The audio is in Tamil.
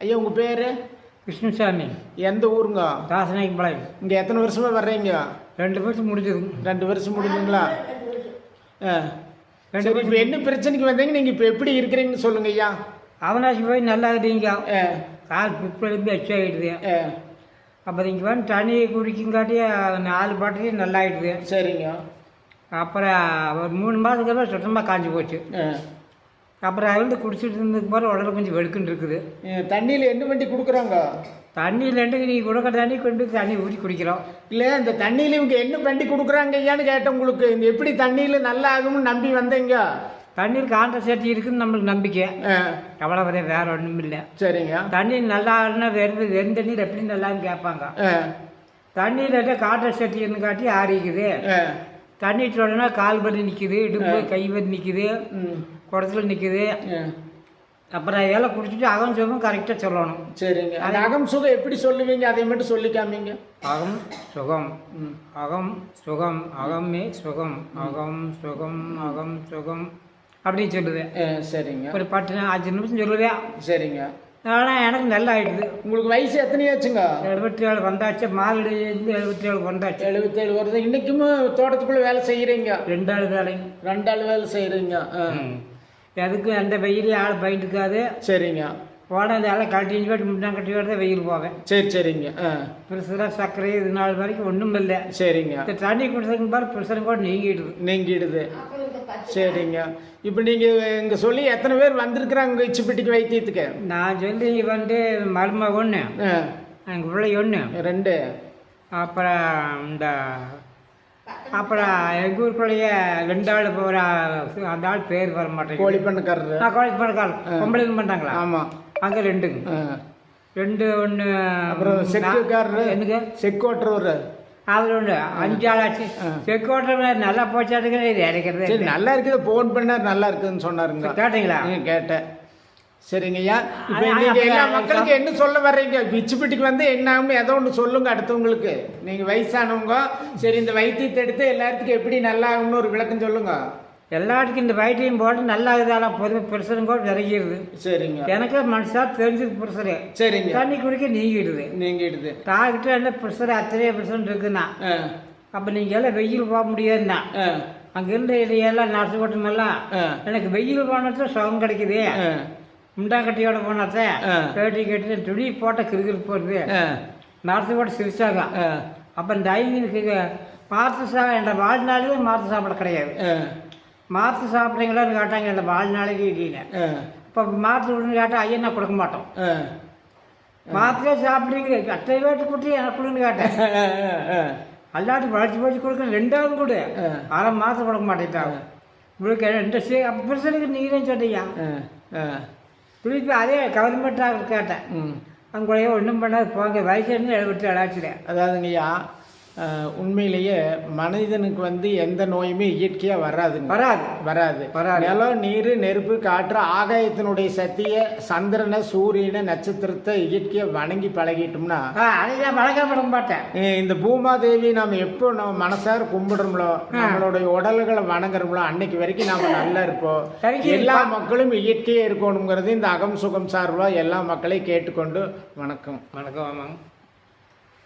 ஐயா உங்கள் பேர்? கிருஷ்ணசாமி. எந்த ஊருங்க? தாசநாயக்கம்பாளையம் இங்கே எத்தனை வருஷமாக வர்றீங்க? ரெண்டு வருஷம் முடிஞ்சது ரெண்டு வருஷம் முடிஞ்சுங்களா? ஆ. ரெண்டு சரி இப்போ என்ன பிரச்சனைக்கு வந்தீங்க? நீங்கள் இப்போ எப்படி இருக்கிறீங்கன்னு சொல்லுங்க ஐயா. அவனாசி போய் நல்லா இருக்குதுங்க ஆ. கால் பிப்பெலும்பு எச்சாகிடுது ஆ. அப்புறம் இங்கே வந்து தண்ணி குடிக்குங்காட்டி நாலு பாட்டிலையும் நல்லா ஆயிடுது சரிங்க. அப்புறம் ஒரு மூணு மாதத்துக்கு அப்புறம் சுத்தமாக காஞ்சி போச்சு. ஆ. அப்புறம் வந்து குடிச்சிட்டு இருந்ததுக்கு போகிற உடம்பு கொஞ்சம் வெளுக்குன்னு இருக்குது. தண்ணியில் என்ன வண்டி கொடுக்குறாங்க? தண்ணியிலேருந்து நீ கொடுக்குற தண்ணி கொண்டு தண்ணி ஊற்றி குடிக்கிறோம். இல்லை இந்த தண்ணியில் இவங்க என்ன வண்டி கொடுக்குறாங்க ஐயான்னு கேட்டேன் உங்களுக்கு. இந்த எப்படி தண்ணியில் நல்லா ஆகும்னு நம்பி வந்தீங்க? தண்ணீர் சேர்த்தி இருக்குன்னு நம்மளுக்கு நம்பிக்கை. வரைய வேற ஒன்றும் இல்லை. சரிங்க. தண்ணி நல்லா ஆகுனா வெறும் வெறும் தண்ணீர் எப்படி நல்லான்னு கேட்பாங்க. தண்ணியில் காற்று சட்டின்னு காட்டி ஆறிக்குது. தண்ணி சொல்லனா கால் வலி நிற்குது இடுப்பு கை வலி நிற்குது குடத்துல நிற்குது அப்புறம் இதெல்லாம் குடிச்சிட்டு அகம் சுகம் கரெக்டாக சொல்லணும். சரிங்க. அந்த அகம் சுகம் எப்படி சொல்லுவீங்க? அதை மட்டும் சொல்லி காமிங்க அகம் சுகம். அகம் சுகம். அகமே சுகம். அகம் சுகம். அகம் சுகம். அப்படின்னு சொல்லுவேன் ஆ, சரிங்க. ஒரு பத்து அஞ்சு நிமிஷம் சொல்லுவேன் சரிங்க. ஆனால் எனக்கு நல்லா ஆயிடுது உங்களுக்கு வயசு எத்தனையாச்சுங்க? எழுபத்தி ஏழு வந்தாச்சு. மாரடையிலேருந்து எழுபத்தி ஏழு வந்தாச்சு. எழுபத்தேழு வருது. இன்னைக்கும் தோட்டத்துக்குள்ள வேலை செய்கிறீங்க ரெண்டாவது வேலைங்க. ரெண்டாள் வேலை செய்கிறீங்க எதுக்கும் எந்த வெயிலையும் ஆள் பயந்துக்காது. சரிங்க. போனால் எல்லாம் கழட்டி போட்டு முன்னாடி கட்டி தான் வெயில் போவேன். சரி சரிங்க. ப்ரெஷராக சர்க்கரை இது நாள் வரைக்கும் ஒன்றும் இல்லை. சரிங்க. இந்த தண்ணி குடிச்சதுக்கு பாரு ப்ரெஷரும் கூட நீங்கிடுது. நீங்கிடுது. சரிங்க. இப்போ நீங்கள் இங்கே சொல்லி எத்தனை பேர் வந்திருக்கிறாங்க இச்சிப்பட்டிக்கு வைத்தியத்துக்கு? நான் சொல்லி வந்து மருமக ஒன்று எங்கள் பிள்ளை ஒன்று ரெண்டு. அப்புறம் இந்த அப்புறம் எங்கள் ஊருக்குள்ளேயே ரெண்டு ஆள் போகிற அந்த ஆள் பேர் வர மாட்டேங்குது. கோழி பண்ணக்காரரு. நான் கோழி பண்ணக்கால் பொம்பளைங்க பண்ணுறாங்களா ஆமாம் அங்கே ரெண்டுங்க ரெண்டு ஒன்று அப்புறம் செக்குக்காரரு என்னங்க செக்கு ஓட்டுறவர். அதில் ஒன்று அஞ்சு ஆளாச்சு செக்கோட்டை நல்லா போச்சாட்டுங்க இது இறக்கிறது சரி நல்லா இருக்குது ஃபோன் பண்ணார் நல்லா இருக்குதுன்னு சொன்னாருங்க. கேட்டீங்களா? கேட்டேன். சரிங்க ஐயா இப்போ நீங்கள் எல்லா மக்களுக்கு என்ன சொல்ல வர்றீங்க? பிச்சுப்பிட்டிக்கு வந்து என்ன ஆகும்னு ஏதோ ஒன்று சொல்லுங்க அடுத்தவங்களுக்கு. நீங்கள் வயசானவங்க சரி இந்த வைத்தியத்தை எடுத்து எல்லாத்துக்கும் எப்படி நல்லா ஆகும்னு ஒரு விளக்கம் சொல்லுங்க. எல்லாத்துக்கும் இந்த வயிற்றையும் போட்டு நல்லா இதால பொதுவாக பிரஷரும் கூட விறகிடுது சரிங்க. எனக்கு மனுஷா தெரிஞ்சது பிரஷரு. சரிங்க. தண்ணி குடிக்க நீங்கிடுது. நீங்கிடுது. டாக்டர் என்ன ப்ரெஷர் அத்தனையே ப்ரெஷர் இருக்குண்ணா ஆ. அப்போ நீங்கள் எல்லாம் வெயில் போக முடியாதுண்ணா ஆ. அங்கே இருந்த இதையெல்லாம் நர்ஸ் ஓட்டமெல்லாம் எனக்கு வெயில் போனது சுகம் கிடைக்குது. முண்டாங்கட்டியோட போனாத்த. பேட்டி கட்டி துணி போட்ட கிறுகிறு போடுது ஆ. நர்ஸ் கூட சிரிச்சாங்க. ஆ. அப்போ இந்த ஐங்களுக்கு மார்த்து சா என்ற வாழ்நாளே மார்த்து சாப்பிட கிடையாது. மார்த்து சாப்பிட்றீங்களான்னு கேட்டாங்க இல்லை வாழ்நாளைக்கு இல்லைன்னு. இப்போ மார்த்து விடுன்னு கேட்டால் ஐயா நான் கொடுக்க மாட்டோம். ஆ. மாத்திரையே சாப்பிட்றீங்க அத்தை வேட்டு கொடுத்து எனக்கு கொடுன்னு கேட்டேன். எல்லாத்தையும் வளர்ச்சி வளர்ச்சி கொடுக்க ரெண்டாவது கொடு. ஆ. அதை மாற்ற கொடுக்க மாட்டேட்டாங்க உங்களுக்கு ரெண்டு அப்போ பிரச்சனைக்கு நீங்கள் சொன்னீங்க ஆ ஆ. திருப்பி அதே கவர்மெண்ட் டாக்டர் கேட்டேன். ம். அவங்களே ஒன்றும் பண்ணாது போங்க வயசு எழுபத்தி ஏழாச்சுல அதாவதுங்கய்யா உண்மையிலேயே மனிதனுக்கு வந்து எந்த நோயுமே இயற்கையாக வராதுங்க. வராது. வராது. வராது. நிலம் நீர் நெருப்பு காற்று ஆகாயத்தினுடைய சக்தியை சந்திரனை சூரியனை நட்சத்திரத்தை இயற்கையை வணங்கி பழகிட்டோம்னா வழக்கப்பட மாட்டேன் இந்த பூமாதேவி நம்ம எப்போ நம்ம மனசார கும்பிடுறோம்ளோ நம்மளுடைய உடல்களை வணங்குறோம்ளோ அன்னைக்கு வரைக்கும் நாம நல்லா இருப்போம். எல்லா மக்களும் இயற்கையே இருக்கணுங்கிறது இந்த அகம் சுகம் சார்பாக எல்லா மக்களையும் கேட்டுக்கொண்டு வணக்கம். வணக்கம் ஆமாங்க